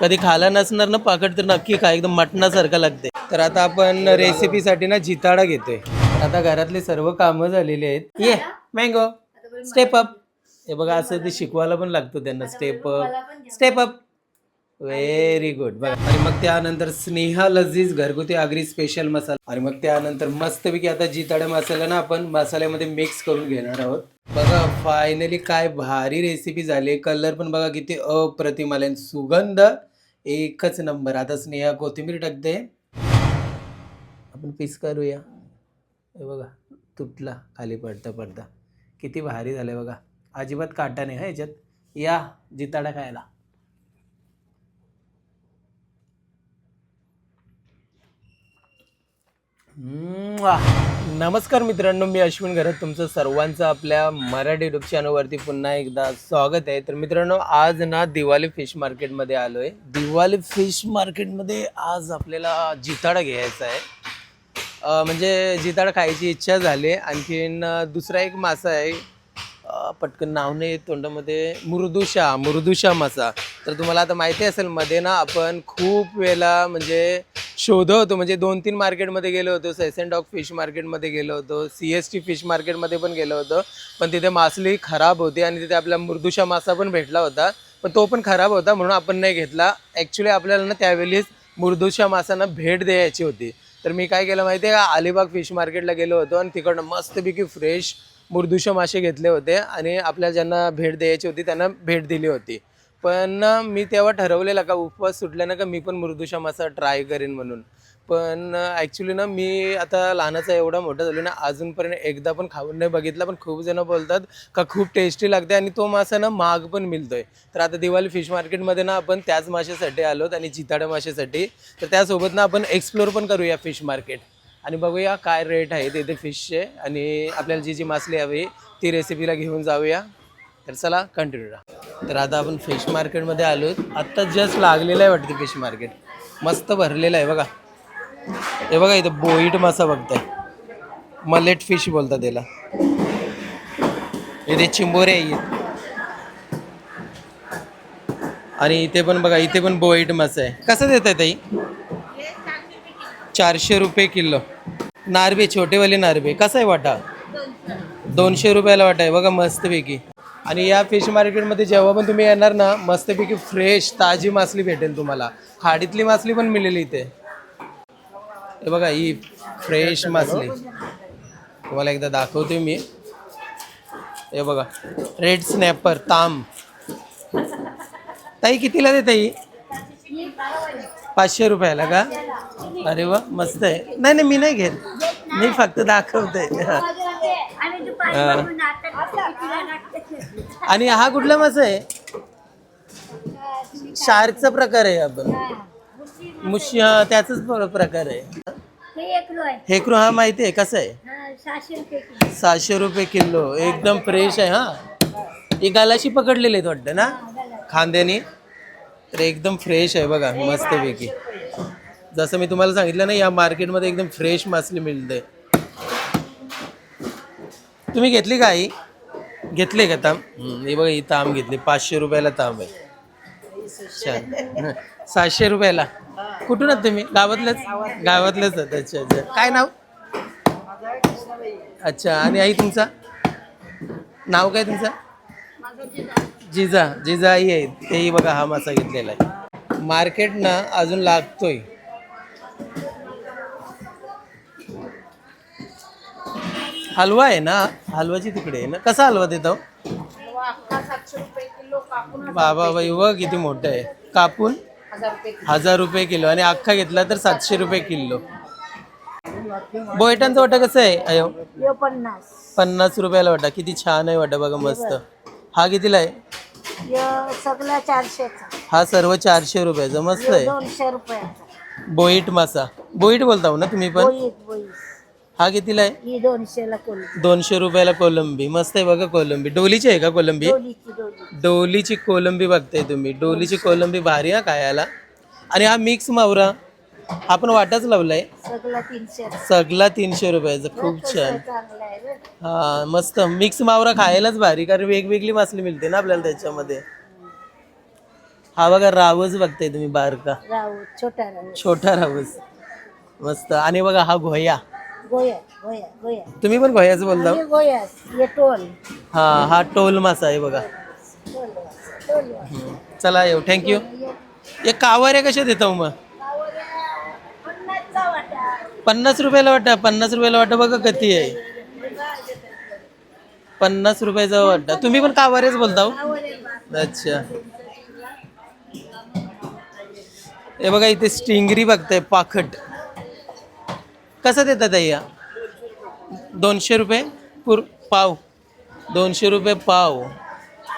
कधी खाला नसणार ना पाकट तर नक्की खा एकदम मटणासारखं लागते. तर आता आपण रेसिपीसाठी ना जिताडा घेतोय. आता घरातले सर्व कामं झालेली आहेत. ये मँगो स्टेप अप हे बघा असं ते शिकवायला पण लागतो त्यांना. Step up step up very good बघा आणि मग त्यानंतर स्नेहा लजीज घरगुती आगरी स्पेशल मसाला. आणि मग त्यानंतर मस्तपैकी आता जिताडा मसाला ना आपण मसाल्यामध्ये मिक्स करून घेणार आहोत. बघा फायनली काय भारी रेसिपी झाली. कलर पण बघा किती अप्रतिम आले. सुगंध एकच नंबर आता स्नेहा कोथिंबीर टाकते. आपण पीस करूया. हे बघा तुटला खाली पडता पडता. किती भारी झालंय बघा. अजिबात काटा नाही हा याच्यात. या जिताडा खायला. नमस्कार मित्रांनो मी अश्विन घरात. तुमचं सर्वांचं आपल्या मराठी युट्यूब चॅनलवरती पुन्हा एकदा स्वागत आहे. तर मित्रांनो आज ना दिवाळी फिश मार्केटमध्ये आलो आहे दिवाळी फिश मार्केटमध्ये आज आपल्याला जिताडा घ्यायचा आहे. म्हणजे जिताडा खायची इच्छा झाली. आणखीन दुसरा एक मासा आहे. पटकन नाव नाही येत तोंडामध्ये. मुर्दुशा मृदुषा मासा तर तुम्हाला आता माहिती असेल मध्ये ना आपण खूप वेळेला म्हणजे शोधवतो होतो. म्हणजे दोन तीन मार्केटमध्ये गेलो होतो. सेसन डॉग फिश मार्केटमध्ये गेलो होतो. सी एस टी फिश मार्केटमध्ये पण गेलो होतो. पण तिथे मासली खराब होती आणि तिथे आपला मुर्दुशा मासा पण भेटला होता. पण तो पण खराब होता म्हणून आपण नाही घेतला. ॲक्च्युली आपल्याला ना त्यावेळीच मुर्दुशा मासांना भेट द्यायची होती. तर मी काय केलं माहिती आहे का? अलिबाग फिश मार्केटला गेलो होतो आणि तिकडनं मस्तपैकी फ्रेश मुर्दुशा मासे घेतले होते आणि आपल्याला ज्यांना भेट द्यायची होती त्यांना भेट दिली होती. पण मी तेव्हा ठरवलेलं का उपवास सुटल्यानं का मी पण मुर्दुशा मासा ट्राय करेन म्हणून. पण ॲक्च्युली ना मी आता लहानाचा एवढा मोठा झालो ना अजूनपर्यंत एकदा पण खाऊन नाही बघितला पण खूप जण बोलतात का खूप टेस्टी लागते आणि तो मासा ना महाग पण मिळतोय. तर आता दिवाळी फिश मार्केटमध्ये ना आपण त्याच माशासाठी आलोत आणि चिताड्या माशासाठी. तर त्यासोबत ना आपण एक्सप्लोर पण करूया फिश मार्केट आणि बघूया काय रेट आहे तिथे फिशचे आणि आपल्याला जी जी मासली हवी ती रेसिपीला घेऊन जाऊया. तर चला कंटिन्यू राहा तर आता आपण फिश मार्केटमध्ये आलो आत्ता जस्ट लागलेलं आहे वाटतं फिश मार्केट मस्त भरलेलं आहे बघा. हे बघा इथं बोईट मासा बघताय. मलेट फिश बोलतात त्याला. इथे चिंबोरे आहेत. आणि इथे पण बघा इथे पण बोईट मासा आहे. कसं देत आहे ताई चारशे रुपये किलो. नारबे छोटेवाले नारबे कसं आहे वाटा? दोनशे रुपयाला वाटा आहे. बघा मस्तपैकी. आणि या फिश मार्केटमध्ये जेव्हा पण तुम्ही येणार ना मस्तपैकी फ्रेश ताजी मासली भेटेल तुम्हाला. खाडीतली मासली पण मिळेल इथे. हे बघा ही फ्रेश मासली तुम्हाला एकदा दाखवते मी. हे बघा रेड स्नॅपर ताम. ताई कितीला देता ही? पाचशे रुपयाला का? अरे वा मस्त आहे. नाही नाही मी नाही घेत. मी फक्त दाखवते. आणि हा. कुठला मासा आहे? शार्कचा प्रकार आहे आपण मुशी त्याचाच प्र- प्रकार आहे. हे हेकरू हा माहिती आहे कसं आहे? सहाशे रुपये किलो. सहाशे रुपये किलो एकदम फ्रेश आहे हा. ही गालाशी पकडलेली आहेत वाटतं ना? खांद्याने. तर एकदम फ्रेश आहे बघा मस्तपैकी. जसं मी तुम्हाला सांगितलं ना या मार्केटमध्ये एकदम फ्रेश मासली मिळते. तुम्ही घेतली का आई? घेतली का ताम? हे बघा ही ताम घेतली. पाचशे रुपयाला ताम आहे. छान. सातशे रुपयाला? कुठून आहात तुम्ही? गावातलंच? गावातलंच आहात. अच्छा अच्छा. काय नाव? अच्छा आणि आई तुमचा? नाव काय तुमचं? जिजा. जिजा आई आहे. तेही बघा हा मासा घेतलेला आहे. मार्केट ना अजून लागतोय. हलवा आहे ना हलवाची तिकडे आहे ना. कसा हलवा देतो? बाबा बाई व किती मोठं आहे. कापून? हजार रुपये किलो. आणि अख्खा घेतला तर सातशे रुपये किलो. बोयटांचा वाटा कसं आहे अयो पन्नास. पन्नास रुपयाला वाटा किती छान आहे वाटा बघा मस्त. हा कितीला आहे? यो सगळा चारशेचा. हा सर्व चारशे रुपयाचा. मस्त आहे. दोनशे रुपयाचा. बोईट मासा. बोईट बोलता हो ना तुम्ही पण? हा कितीला आहे? ही दोनशेला कोलबी. दोनशे रुपयाला कोलंबी. मस्त आहे बघा कोलंबी. डोलीची आहे का कोलंबी? डोलीची डोली. डोलीची कोलंबी बघताय तुम्ही. डोलीची कोलंबी भारी हा खायला. आणि हा मिक्स मावरा हा पण वाटाच लावलाय. सगळा तीनशे. सगळा तीनशे रुपयाचा. खूप छान. चांगला आहे रे हा मस्त. मिक्स मावरा खायलाच भारी कारण वेगवेगळी मासली मिळते ना आपल्याला त्याच्यामध्ये. हा बघा रावस बघताय तुम्ही बारका. राहू छोटा राहू छोटा रावस मस्त. आणि बघा हा घोया. गोया गोया गोया. तुम्ही पण घोयाच बोलता हे हे टोल. हा हा टोल मासा आहे बघा. टोल टोल हम्म. चला येऊ. थँक्यू एक कावाऱ्या कशा देतो मग? पन्नासचा वाटा पन्नास रुपयाला वाटा पन्नास रुपयाला वाटा बघा किती आहे. पन्नास रुपयाचा वाटा. तुम्ही पण कावारेच बोलता हो? अच्छा. हे बघा इथे स्टिंगरी बघताय पाखट. कसं देतात आई? या दोनशे रुपये पुर पाव. दोनशे रुपये पाव.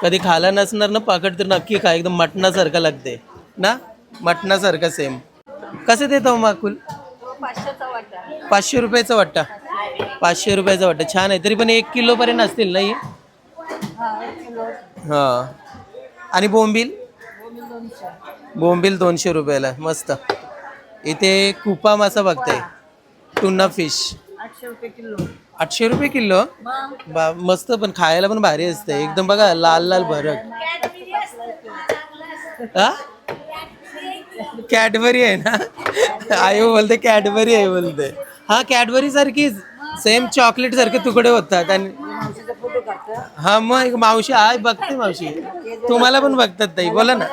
कधी खाला नसणार ना पाकट तर नक्की खा एकदम मटणासारखं लागते. ना? मटणासारखं सेम कसं देतो माकुल पाचशे रुपयाचा वाटा. पाचशे रुपयाचा वाटा. छान आहे. तरी पण एक किलोपर्यंत असतील नाही हा? हां. आणि बोंबील? बोंबील दोनशे रुपयाला. मस्त. इथे कुपा मासा बघताय. Tuna fish. आठशे रुपये किलो. आठशे रुपये किलो? बा मस्त पण खायला पण भारी असते. एकदम बघा लाल लाल भरक हा कॅडबरी आहे ना? आई बोलते कॅडबरी आहे बोलते. हा कॅडबरी सारखीच. सेम चॉकलेट सारखे तुकडे होतात आणि हा मग एक मावशी आहे बघते मावशी. तुम्हाला पण बघतात ताई बोला ना.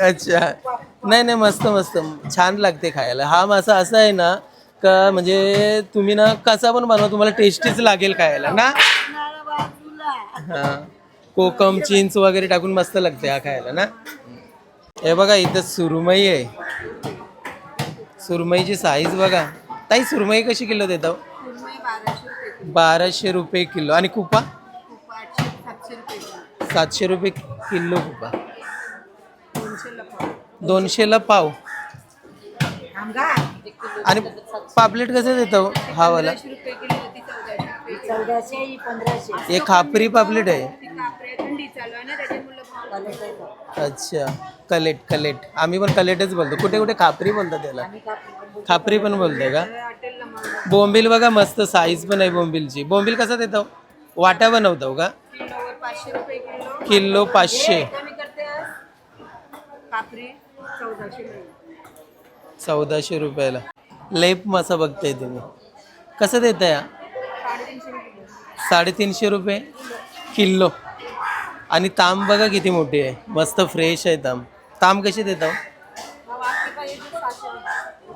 अच्छा. नाही नाही मस्त मस्त. छान लागते खायला. हा मासा असा आहे ना का म्हणजे तुम्ही ना कसा पण बनवा तुम्हाला टेस्टीच लागेल खायला ना? हा. कोकम चिंच वगैरे टाकून मस्त लागते हा खायला ना? हे बघा इथं सुरमई आहे. सुरमईची साईज बघा. ताई सुरमई कशी किलो देता हो? बाराशे रुपये किलो. आणि कुपा? सातशे रुपये किलो कुपा. दोनशेला पाव. आणि पापलेट कसं देतो हा वाला एक खापरी पापलेट आहे. अच्छा. कलेट कलेट. आम्ही पण कलेटच बोलतो. कुठे कुठे खापरी बोलतात त्याला खापरी पण बोलते का? बोंबील बघा मस्त साईज पण आहे बोंबीलची. बोंबील कसा देतो वाटा बनवतो का? किलो पाचशे. चौदाशे रुपयाला. लेप मसा बघताय तुम्ही. कसं देताय? या साडेतीनशे रुपये. किलो. आणि ताम बघा किती मोठी आहे. मस्त फ्रेश आहे ताम ताम कशी देता हो?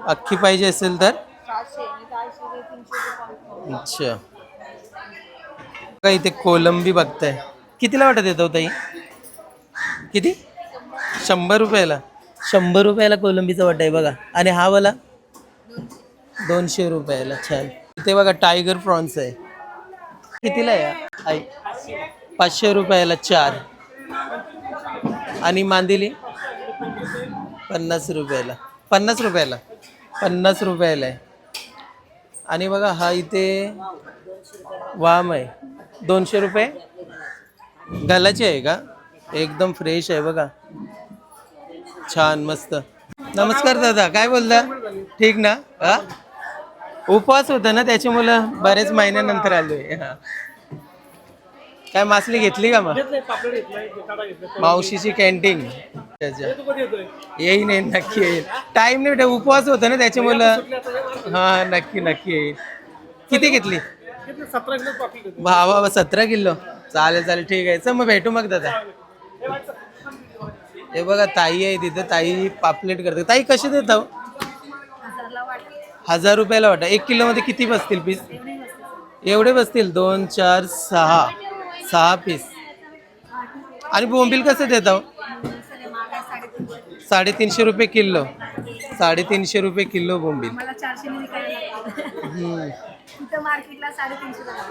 अख्खी पाहिजे असेल तर? अच्छा. बघा इथे कोलंबी बघताय. कितीला वाटत येतो ताई? किती? शंभर रुपयाला. शंभर रुपयाला कोलंबीचा वाटा आहे बघा. आणि हा वाला? दोनशे रुपयाला छान. इथे बघा टायगर प्रॉन्स आहे. कितीला आहे? आई पाचशे रुपयाला चार. आणि मांदिली? पन्नास रुपयाला. पन्नास रुपयाला. पन्नास रुपयाला आहे. आणि बघा हा इथे वाम आहे. दोनशे रुपये? गलाची आहे का? एकदम फ्रेश आहे बघा. छान मस्त. नमस्कार दादा काय बोलता? ठीक ना? हा? उपवास होता ना त्याच्यामुळं बरेच महिन्यानंतर आलोय. हा. काय मासली घेतली का मग? मावशीची कॅन्टीन त्याच्या. येईन येईन नक्की येईल टाइम नाही भेटा उपवास होता ना त्याच्यामुळं हा नक्की नक्की येईल किती घेतली? भावा सतरा किलो चालेल चालेल ठीक आहे. चल मग भेटू मग दादा. हे बघा ताई आहे तिथे. ताई पापलेट करते. ताई कशी देत आहो? हजार रुपयाला वाटा. एक किलो मध्ये किती बसतील पीस? एवढे बसतील? दोन चार सहा. सहा पीस आणि बोंबील कसं देत आहो साडेतीनशे रुपये किलो. साडेतीनशे रुपये किलो बोंबील.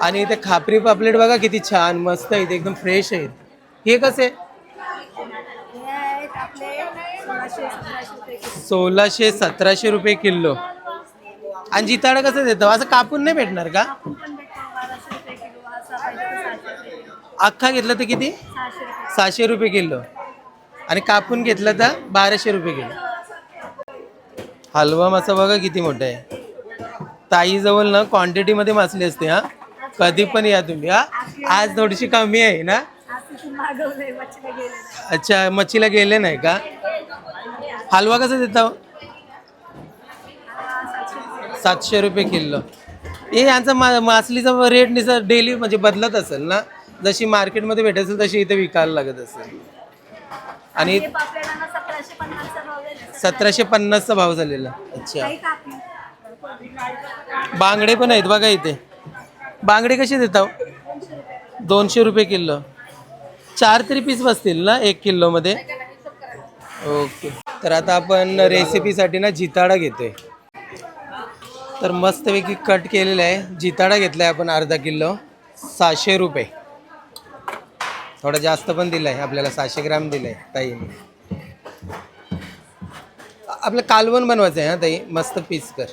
आणि इथे खापरी पापलेट बघा किती छान मस्त आहेत एकदम फ्रेश आहेत हे कसे? हे सोळाशे सतराशे रुपये किलो. सोळाशे सतराशे रुपये किलो. आणि जिताडा कसं देतो असं कापून नाही भेटणार का आपण पण भेटतो बाराशे रुपये किलो असा पाहिजे तर सहाशे रुपये किलो अख्खा घेतला तर किती? सहाशे रुपये. किलो. आणि कापून घेतला तर बाराशे रुपये किलो. हलवा मासा बघा किती मोठा आहे. ताईजवळ ना क्वांटिटीमध्ये मासली असते हा? कधी पण या तुम्ही हा? आज थोडीशी कमी आहे ना. अच्छा मच्छीला गेले नाही का? हलवा कसा देता हो? सातशे रुपये. किलो. हे यांचा मा मासलीचा रेट निसर डेली म्हणजे बदलत असेल ना? जशी मार्केटमध्ये भेटत असेल तशी इथे विकायला लागत असेल. आणि सतराशे पन्नासचा भाव सतराशे पन्नासचा भाव झालेला. अच्छा. काही बांगडे पण आहेत बघा इथे. बांगडे कसे देता? दोनशे रुपये किलो. चार तरी पीस बसतील ना एक किलोमध्ये? ओके. तर आता आपण रेसिपीसाठी ना जिताडा घेतोय. तर मस्तपैकी कट केलेला आहे. जिताडा घेतला आहे आपण अर्धा किलो. सहाशे रुपये. थोडा जास्त पण दिलं आहे आपल्याला सहाशे ग्राम दिलं आहे ताईने आपलं कालवण बनवायचं आहे हा ताई. मस्त पीस कर.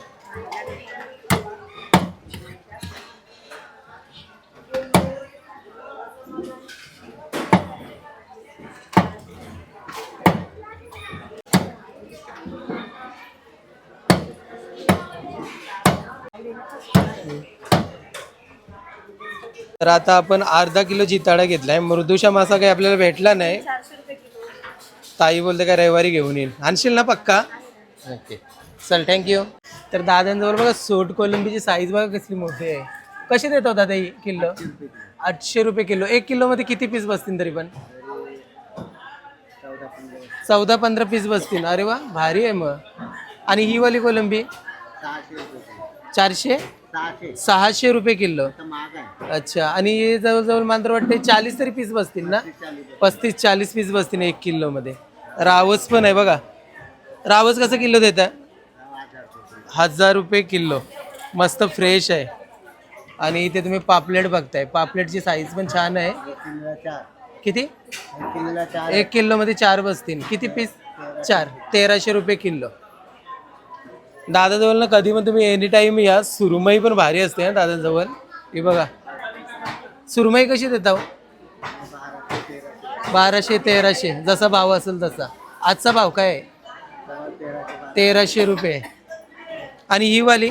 तर आता आपण अर्धा किलो जिताडा घेतलाय. मृदुषा मासा काही आपल्याला भेटला नाही. ताई बोलते काय रविवारी घेऊन येईल. आणशील ना पक्का? ओके. चल थँक्यू तर दादांजवळ बघा सोट कोलंबीची साईज बघा कसली मोठी आहे. कशी देत होता ताई किलो? आठशे रुपये किलो. एक किलोमध्ये किती पीस बसतील तरी पण? चौदा पंधरा पीस बसतील. अरे वा भारी आहे मग. आणि ही वाली कोलंबी? चारशे? सहाशे. रुपये किलो. अच्छा आणि हे जवळजवळ मला तर वाटते चाळीस तरी पीस बसतील ना? पस्तीस चाळीस पीस बसतील एक किलोमध्ये. रावस पण आहे बघा. रावस कसं किलो देता? हजार रुपये किलो. मस्त फ्रेश आहे. आणि इथे तुम्ही पापलेट बघताय. पापलेटची साईज पण छान आहे. किती? एक किलोमध्ये चार बसतील. किती पीस? चार. तेराशे रुपये किलो. दादाजवळ ना कधी पण तुम्ही एनी टाईम या. सुरमई पण भारी असते ना दादाजवळ. ही बघा. सुरमई कशी देता हो? बाराशे तेराशे. जसा भाव असेल तसा. आजचा भाव काय आहे? तेराशे रुपये. आणि ही वाली?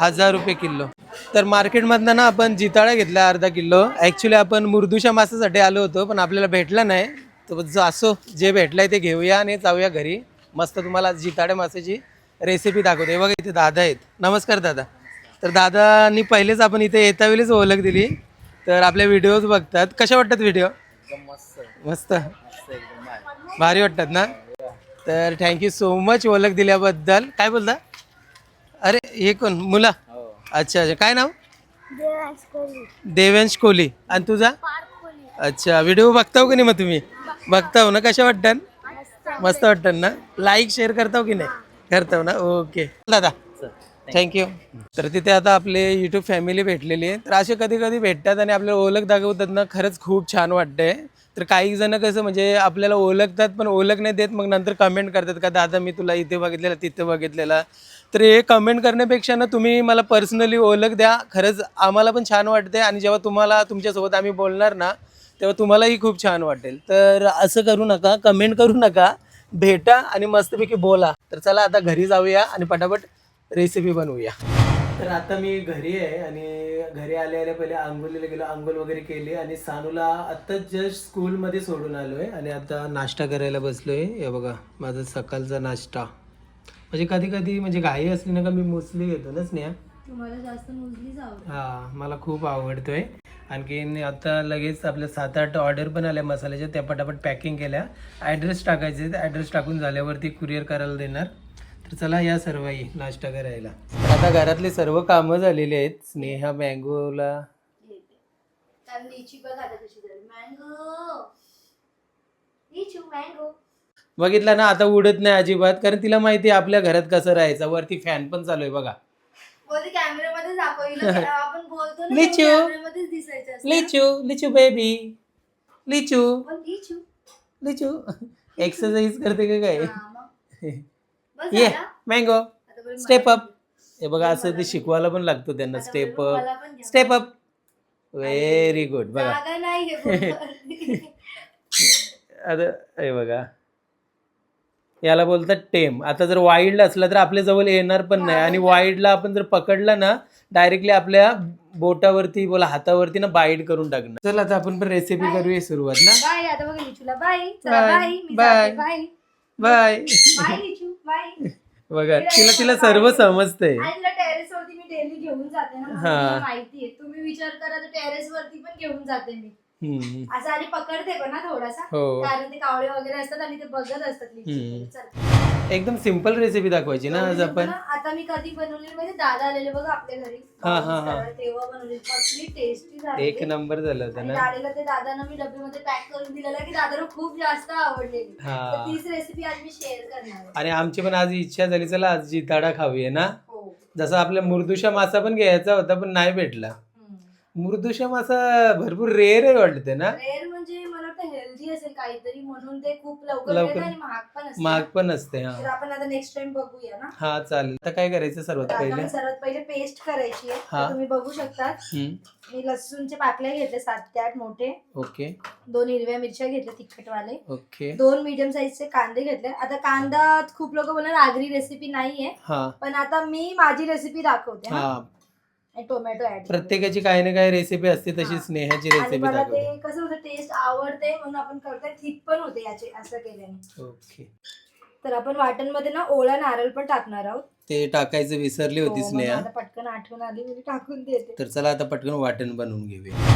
हजार रुपये किलो. तर मार्केटमधनं ना आपण जिताळा घेतला अर्धा किलो. ॲक्च्युली आपण मुर्दूशा मासासाठी आलो होतो पण आपल्याला भेटला नाही. तर जो असो जे भेटलं आहे ते घेऊया आणि जाऊया घरी. मस्त तुम्हाला जिताड्या मासाची रेसिपी दाखवते हे बघा इथे दादा आहेत. नमस्कार दादा. तर दादानी पहिलेच आपण इथे येता वेळीच ओळख दिली. तर आपल्या व्हिडिओज बघतात. कशा वाटतात व्हिडिओ मस्त. भारी वाटतात ना? तर थँक्यू सो मच ओळख दिल्याबद्दल. काय बोलता? अरे हे कोण? मुला? अच्छा अच्छा. काय नाव? देवेंश कोहली आणि तुझा? अच्छा. व्हिडिओ बघताव की नाही मग तुम्ही? बघताव ना? कशा वाटतात? मस्त वाटतं ना? लाईक शेअर करताव की नाही? करताव ना? ओके दादा थँक्यू तर तिथे आता आपले युट्यूब फॅमिली भेटलेली आहे तर असे कधी कधी भेटतात आणि आपल्याला ओळख दाखवतात ना खरंच खूप छान वाटतंय. तर काही जण कसं म्हणजे आपल्याला ओळखतात पण ओळख नाही देत मग नंतर कमेंट करतात का दादा मी तुला इथे बघितलेला तिथे बघितलेला. तर हे कमेंट करण्यापेक्षा ना तुम्ही मला पर्सनली ओळख द्या. खरंच आम्हाला पण छान वाटते आणि जेव्हा तुम्हाला तुमच्यासोबत आम्ही बोलणार ना तेव्हा तुम्हालाही खूप छान वाटेल. तर असं करू नका कमेंट करू नका. भेटा आणि मस्तपैकी बोला. तर चला आता घरी जाऊया आणि पटापट रेसिपी बनवूया. तर आता मी घरी आहे आणि घरी आले आले पहिले आंघोलीला गेलो. आंघोळ वगैरे केली आणि सानूला आत्ताच जस्ट स्कूलमध्ये सोडून आलोय. आणि आता नाश्ता करायला बसलोय. हे बघा माझा सकाळचा नाश्ता. म्हणजे कधी कधी म्हणजे घाई असली ना का मी मोस्टली घेतो ना स्नेहा? तुम्हाला जास्त हा मला खूप आवडतोय. आणखीन आता लगेच आपल्या सात आठ ऑर्डर पण आल्या मसाल्याच्या त्या पटापट पॅकिंग केल्या. ॲड्रेस टाकायचे ॲड्रेस टाकून झाल्यावरती कुरिअर करायला देणार. तर चला या सर्वही नाश्ता करायला. आता घरातली सर्व कामं झालेली आहेत. स्नेहा मँगोला बघितलं ना आता उडत नाही अजिबात. कारण तिला माहिती आहे आपल्या घरात कसं राहायचं. वरती फॅन पण चालू आहे बघा. कॅमेरामध्ये दाखवलं आपण बोलतो ना लिचू. कॅमेरामध्येच दिसायचं असतं. लिचू लिचू बेबी लिचू. पण लिचू. लिचू. एक्सरसाइज करते का काय? हा, मग. बस ये झाला? मँगो आता बरं स्टेप अप हे बघा असं ते शिकवायला पण लागतो त्यांना. स्टेप अप मला पण घ्या. स्टेप अप व्हेरी गुड बघा. जागा नाही हे बोलतो. आता हे बघा. याला बोलतात टेम. आता जर वाईल्ड असला तर आपल्या जवळ येणार पण नाही. आणि वाईल्डला आपण जर पकडला ना डायरेक्टली आपल्या बोटावरती बोला हातावरती ना बाईट करून टाकणार. चल आता आपण पण रेसिपी करूया सुरुवात ना. बाय आता बघा लिचूला. बाय चला Bye. बाय मी Bye. जाते bye bye bye Lichu. Bye बघा तिला तिला सर्व समजतंय. आणि तुला टेरेस वरती मी डेली घेऊन जाते ना. म्हणून हा. माहिती आहे. तुम्ही विचार करा तर टेरेस वरती पण घेऊन जाते मी. असं आणि पकडते पण ना थोडासा. हो. कारण ते कावळे वगैरे असतात आणि ते बघत असतात. चल. एकदम सिंपल रेसिपी दाखवायची ना आज आपण? आता मी कधी बनवली म्हणजे दादा आलेले बघा आपल्या घरी. हा, हा, हा. तेव्हा बनवली कसली टेस्टी झाली एक नंबर झालं होतं आणि ना. दादाला ते दादांना मी डब्यामध्ये पॅक करून दिलेलं की दादाला खूप जास्त आवडलेली. हा. तीच रेसिपी आज मी शेअर करणार आहे. आणि आमची पण आज इच्छा झाली चला आज जिताडा खाऊया ना. हो. जसा आपल्या मुर्दुशा मासा पण घ्यायचा होता पण नाही भेटला. मुर्दुशा मासा भरपूर रेअर आहे वाटते ना? रेअर म्हणजे मला वाटतं हेल्दी असेल काहीतरी म्हणून ते खूप लवकर लवकर. मिळतं आणि महाग पण असते. महाग पण असते तर हा आपण आता नेक्स्ट टाइम बघूया ना? हा चालेल. आता काय करायचं सर्वात तर आता पहिले? मी सर्वात पहिले पेस्ट करायची आहे. हा. तर तुम्ही बघू शकता हम्म, मी लसूणचे पाकळे घेतले सात ते आठ मोठे. ओके. दोन हिरव्या मिरच्या घेतल्या तिखटवाले. ओके. दोन मीडियम साईजचे कांदे घेतले. आता कांदा खूप लोक बोलणार आगरी रेसिपी नाहीये. हा. पण आता मी माझी रेसिपी दाखवते हा. हा. आणि टोमॅटो ऍड प्रत्येकाची काही ना काही रेसिपी असते तशी हा. स्नेहाची आणि रेसिपी मला दाखवते. ते कसं होतं टेस्ट आवडते म्हणून आपण करतोय थिक पण होते याचे असं केल्याने. ओके तर आपण वाटणमध्ये ना ओला नारळ पण टाकणार आहोत. ते टाकायचं विसरली होती हो, स्नेहा. पटकन आठवण आली म्हणजे टाकून देते. तर चला आता पटकन वाटण बनवून घेऊया.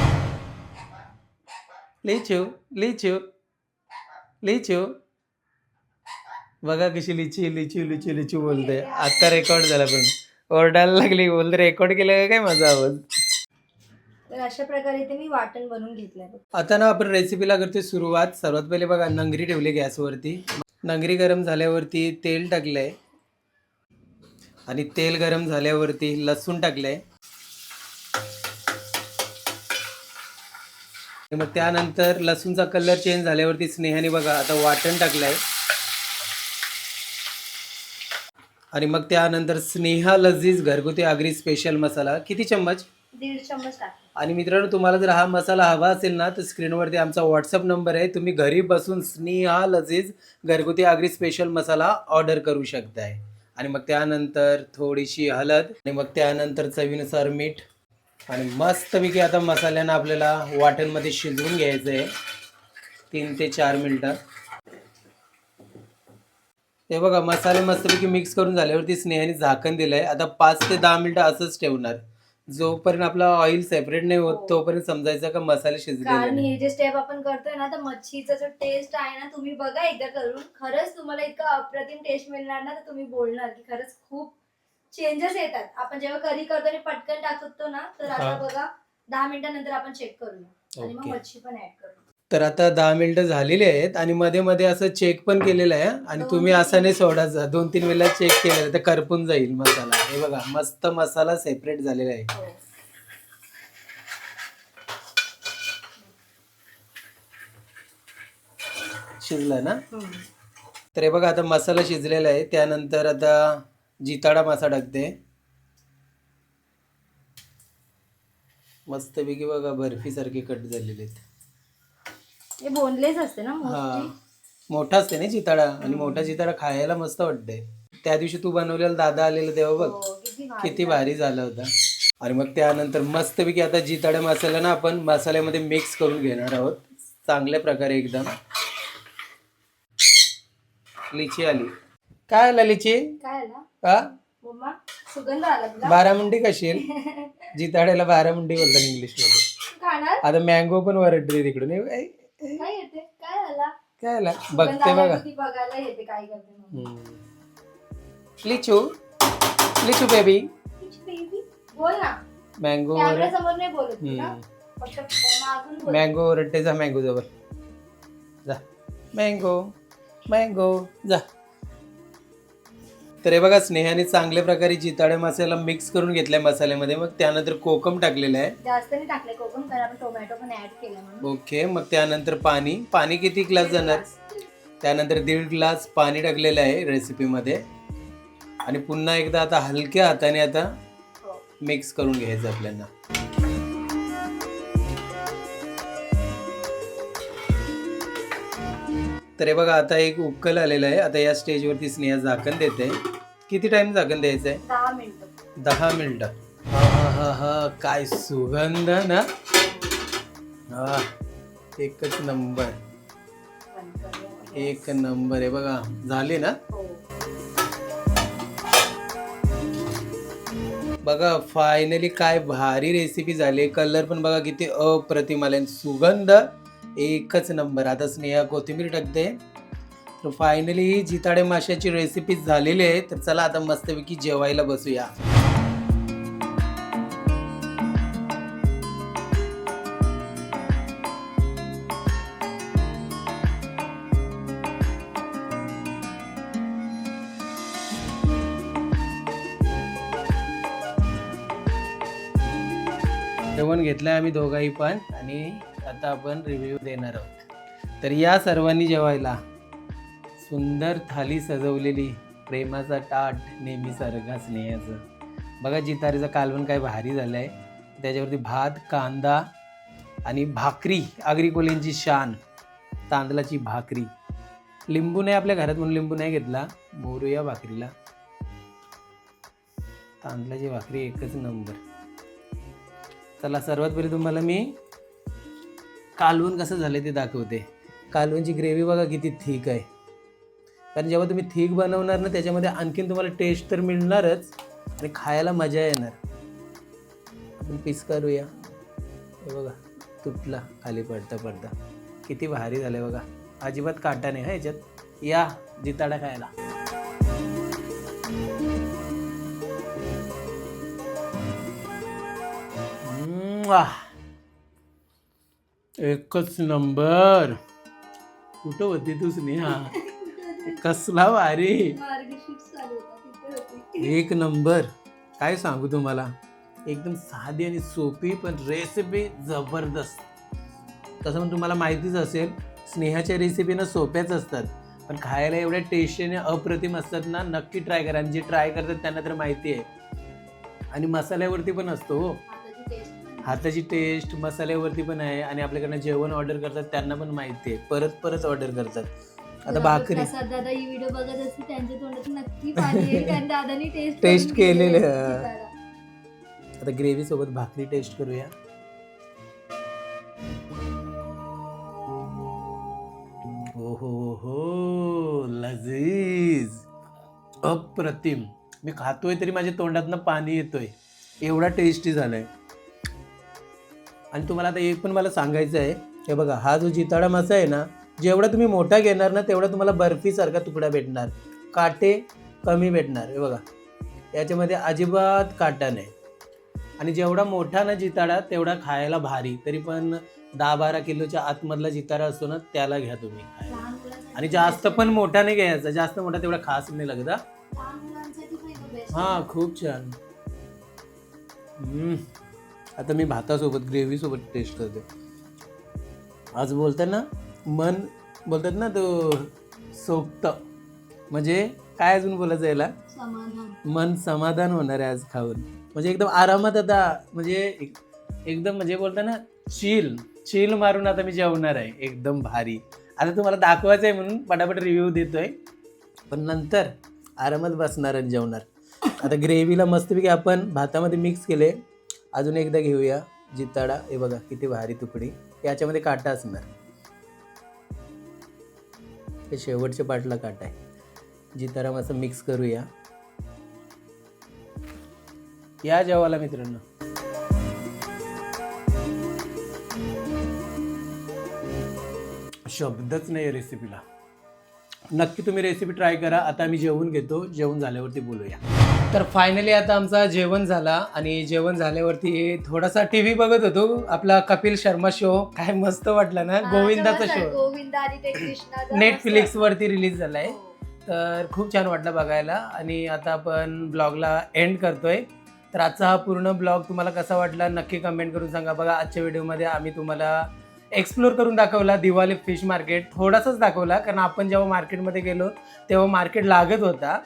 लिचू लिचू लिचू बघा कशी लिची लिचू लिचू लिचू बोलते. आता रेकॉर्ड झाला पण. ओरडायला लागली बोलते रेकॉर्ड केलं का काय माझा आवाज? तर अशा प्रकारे ते मी वाटण बनवून घेतलंय बघ. आता ना आपण रेसिपीला करतोय सुरुवात. सर्वात पहिले बघा नंगरी ठेवली गॅसवरती. नंगरी गरम झाल्यावरती तेल टाकलंय. आणि तेल गरम झाल्यावरती लसूण टाकलंय. मग त्यानंतर लसूणचा कलर चेंज झाल्यावरती स्नेहाने बघा आता वाटण टाकलंय. आणि मग त्यानंतर स्नेहा लजीज घरगुती आगरी स्पेशल मसाला. किती चम्मच? दीड चम्मच टाक आणि मित्रांनो तुम्हाला जर हा मसाला हवा असेल ना तर स्क्रीनवरती आमचा व्हॉट्सअप नंबर आहे. तुम्ही घरी बसून स्नेहा लजीज घरगुती आगरी स्पेशल मसाला ऑर्डर करू शकताय. आणि मग त्यानंतर थोडीशी हळद आणि मग त्यानंतर चवीनुसार मीठ. आणि मस्तपैकी आता मसाल्यानं आपल्याला वाटणमध्ये शिजवून घ्यायचं आहे तीन ते चार मिनटं. हे बघा मसाले मस्तपैकी मिक्स करून झाल्यावरती स्नेहाने झाकण दिलंय. आता पाच ते दहा मिनिटं असंच ठेवणार. जोपर्यंत आपला ऑइल सेपरेट नाही होत हो. तोपर्यंत समजायचं का मसाले कारण नाही हे जे स्टेप आपण करतोय ना तर मच्छीचा जो टेस्ट आहे ना तुम्ही बघा एकदा करून. खरंच तुम्हाला इतका अप्रतिम टेस्ट मिळणार ना तर तुम्ही बोलणार की खरंच खूप चेंजेस येतात. आपण जेव्हा करी करतो आणि पटकन टाकतो ना तर आता. बघा दहा मिनिटानंतर आपण चेक करूया. आणि मग ओके. मच्छी पण ऍड करू तर आता दहा मिनिटं झालेली आहेत आणि मध्ये मध्ये असं चेक पण केलेलं आहे आणि तुम्ही असं नाही सोडायचं दोन तीन वेळेला चेक केलेलं तर करपून जाईल मसाला. हे बघा मस्त मसाला सेपरेट झालेला आहे. हो. शिजला ना? हम्म. तर हे बघा आता मसाला शिजलेला आहे. त्यानंतर आता जिताडा मासा टाकते. मस्तपैकी बघा बर्फी सारखे कट झालेले आहेत. हे बोनलेस असते ना हा. मोस्टली मोठा असते ना जिताडा आणि मोठा जिताडा खायला मस्त वाटते त्या दिवशी तू बनवलेला दादा आलेला तेव्हा बघ. हो, किती भारी किती भारी झाला होता. आणि मग त्यानंतर मस्तपैकी आता जिताड्या मसाला ना आपण मसाल्यामध्ये मिक्स करून घेणार आहोत. चांगल्या प्रकारे एकदम. लिची आली. काय आला लिची? काय आला? का मम्मा सुगंध आला तुला? बारा मुंडी कशी आहे? जिताड्याला बारा मुंडी बोलतात इंग्लिशमध्ये. खाणार? आता मँगो पण वरडते तिकडून. ए, ए, ए, काय येते? काय आला? काय आला? बघते बघा. ती बघायला येते काय करते म्हणून. हम्म. लिचू. लिचू बेबी तिची baby. बोल ना. मँगो कॅमेरा समोर नाही बोलत तू ना. हम्म. फक्त मागून बोल. मँगो जा मँगो जवळ. जा. मँगो मँगो जा. तर हे बघा स्नेहाने चांगल्या प्रकारे जिताड्या मसाला मिक्स करून घेतलाय मसाल्यामध्ये. मग त्यानंतर कोकम टाकलेलं आहे. जास्त नाही टाकले कोकम कारण आपण टोमॅटो पण ऍड केला म्हणून. ओके मग त्यानंतर पाणी. पाणी किती ग्लास जाणार? त्यानंतर दीड ग्लास पाणी टाकलेलं आहे रेसिपीमध्ये आणि पुन्हा एकदा आता हलक्या हाताने आता हो. मिक्स करून घ्यायचं आपल्याला. तर हे बघा आता एक उकल आलेलं आहे. आता या स्टेजवरती स्नेहा झाकण देते. किती टाइम झाकण द्यायचं आहे? दहा मिनिटं. हा हा हा हा काय सुगंध ना. हा एकच नंबर. एक नंबर आहे बघा. झाले ना? हो. बघा फायनली काय भारी रेसिपी झाली. कलर पण बघा किती अप्रतिम आले सुगंध. एकच नंबर. आता स्नेहा कोथिंबीर टाकते. तर फायनली जिताडे माशाची रेसिपी झालेली आहे. तर चला आता मस्तपैकी जेवायला बसूया. जेवण घेतलंय आम्ही दोघाही पण. आणि आता आपण रिव्ह्यू देणार आहोत. तर या सर्वांनी जेवायला सुंदर थाली सजवलेली प्रेमाचा टाट नेहमी सारखा स्नेहाचं. बघा जितारीचं कालवण काय भारी झालं आहे त्याच्यावरती भात कांदा आणि भाकरी आगरी कोलींची शान तांदळाची भाकरी. लिंबू नाही आपल्या घरात म्हणून लिंबू नाही घेतला. मोरू या भाकरीला. तांदळाची भाकरी एकच नंबर चला सर्वात पहिले तुम्हाला मी कालवण कसं झालं ते दाखवते. कालवणची ग्रेव्ही बघा किती थिक आहे. कारण जेव्हा तुम्ही थिक बनवणार ना त्याच्यामध्ये आणखीन तुम्हाला टेस्ट तर मिळणारच आणि खायला मजा येणार. आपण पीस करूया हे बघा तुटला खाली पडता पडता. किती भारी झालं आहे बघा. अजिबात काटा नाही हा याच्यात. या जिताडा खायला. वा एकच नंबर. कुठं होती तू स्नेहा? कसला होती. एक नंबर. काय सांगू तुम्हाला? एकदम साधी आणि सोपी पण रेसिपी जबरदस्त. तसं पण तुम्हाला माहितीच असेल स्नेहाच्या रेसिपी ना सोप्याच असतात. पण खायला एवढ्या टेस्टी आणि अप्रतिम असतात ना नक्की ट्राय करा. आणि जे ट्राय करतात त्यांना तर माहिती आहे. आणि मसाल्यावरती पण असतो हो. हाताची टेस्ट मसाल्यावरती पण आहे आणि आपल्याकडनं जेवण ऑर्डर करतात त्यांना पण माहिती आहे. परत परत ऑर्डर करतात. आता भाकरी. प्रसाद दादा ही व्हिडिओ बघत असते त्यांच्या तोंडात नक्की पाणी येईल. कारण दादानी टेस्ट Taste केलेलं. आता ग्रेव्ही सोबत भाकरी टेस्ट करूया. हो हो हो लजीज. अप्रतिम. मी खातोय तरी माझ्या तोंडातनं पाणी येतोय. एवढा टेस्टी झालाय. आणि तुम्हाला आता एक पण मला सांगायचं आहे. हे बघा हा जो जिताडा मासा आहे ना जेवढा तुम्ही मोठा घेणार ना तेवढा तुम्हाला बर्फीसारखा तुकडा भेटणार. काटे कमी भेटणार. हे बघा याच्यामध्ये अजिबात काटा नाही. आणि जेवढा मोठा ना जिताडा तेवढा खायला भारी. तरी पण दहा बारा किलोच्या आतमधला जिताडा असतो ना त्याला घ्या तुम्ही आणि जास्त पण मोठा नाही घ्यायचा. जास्त मोठा तेवढा खास नाही लागत हा. खूप छान. आता मी भातासोबत ग्रेव्ही सोबत टेस्ट करते. आज बोलतात ना मन बोलतात ना तो सोपत म्हणजे काय अजून बोलायचं याला? समाधान. मन समाधान होणार आहे आज खाऊन. म्हणजे एकदम आरामात आता म्हणजे एक- एकदम म्हणजे बोलता ना चिल चिल मारून आता मी जेवणार आहे. एकदम भारी. आता तुम्हाला दाखवायचं आहे म्हणून पटापट रिव्ह्यू देतोय. पण नंतर आरामात बसणार आणि जेवणार. आता ग्रेव्हीला मस्तपैकी आपण भातामध्ये मिक्स केले. अजून एकदा घेऊया जिताडा. हे बघा किती भारी तुकडी. याच्यामध्ये काटा असणार. हे शेवटच्या पाटला काटा आहे. जितारा असं मिक्स करूया. या जेवायला मित्रांनो. शब्दच नाही रेसिपीला नक्की तुम्ही रेसिपी ट्राय करा. आता मी जेवून घेतो. जेवण झाल्यावरती बोलूया. तर फायनली आता आमचा जेवण झाला आणि जेवण झाल्यावरती थोडासा टी व्ही बघत होतो. आपला कपिल शर्मा शो काय मस्त वाटला ना? गोविंदाचा. शो गोविंदा आणि ते कृष्णाचा नेटफ्लिक्स. वरती रिलीज झालाय. हो. तर खूप छान वाटलं बघायला. आणि आता आपण ब्लॉगला एंड करतोय. तर आजचा हा पूर्ण ब्लॉग तुम्हाला कसा वाटला नक्की कमेंट करून सांगा. बघा आजच्या व्हिडिओमध्ये आम्ही तुम्हाला एक्सप्लोर करून दाखवला दिवाळी फिश मार्केट थोडासाच दाखवला कारण आपण जेव्हा मार्केटमध्ये गेलो तेव्हा मार्केट लागत होता.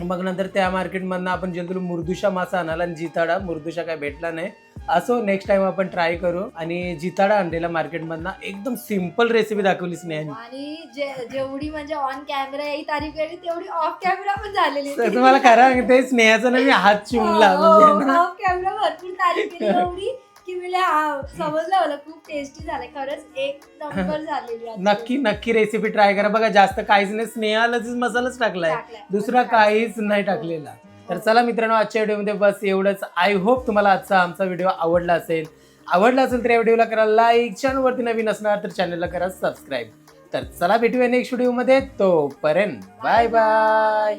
मग नंतर त्या मार्केटमधनं आपण जेंतुल मुर्दुशा मासा आणाला आणि जिताडा. मुर्दुशा काय भेटला नाही. असो नेक्स्ट टाइम आपण ट्राय करू. आणि जिताडा आणलेला मार्केटमधनं एकदम सिंपल रेसिपी दाखवली स्नेहाने. आणि जे- जेवढी म्हणजे ऑन कॅमेरा ही तारीफ केली तेवढी ऑफ कॅमेरा पण झालेली तर तुम्हाला खरं सांगते स्नेहाचा ना मी हात चिमला म्हणजे ना. ऑफ कॅमेरा भरपूर तारीफ केली एवढी की मी हा समजलं मला खूप टेस्टी झालं खरंच एक नंबर झालेली आहे. नक्की नक्की रेसिपी ट्राय करा. बघा जास्त काहीच नाही स्नेहालाच मसालाच टाकलाय. टाकलाय. दुसरा काहीच नाही टाकलेला. तर चला मित्रांनो आजच्या व्हिडिओमध्ये बस एवढंच. आय होप तुम्हाला आजचा आमचा व्हिडिओ आवडला असेल. आवडला असेल तर या व्हिडिओला करा लाईक चॅनलवरती नवीन असणार तर चॅनलला करा सबस्क्राईब तर चला भेटूया नेक्स्ट व्हिडिओमध्ये तोपर्यंत बाय बाय